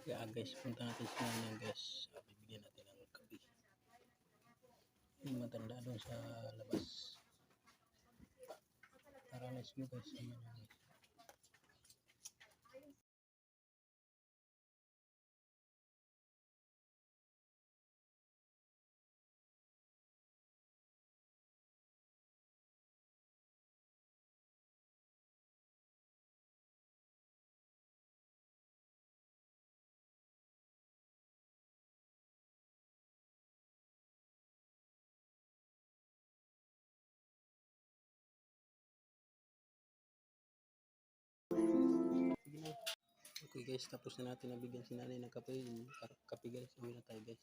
Kaya guys, punta natin sa nanay guys. Ah, Bibigyan natin ng kape. Yung matanda doon sa labas. Tara, let's go guys. Ayan. Guys, tapos na natin nabigyan si nanay ng kape. Kape guys, uwi na tayo guys.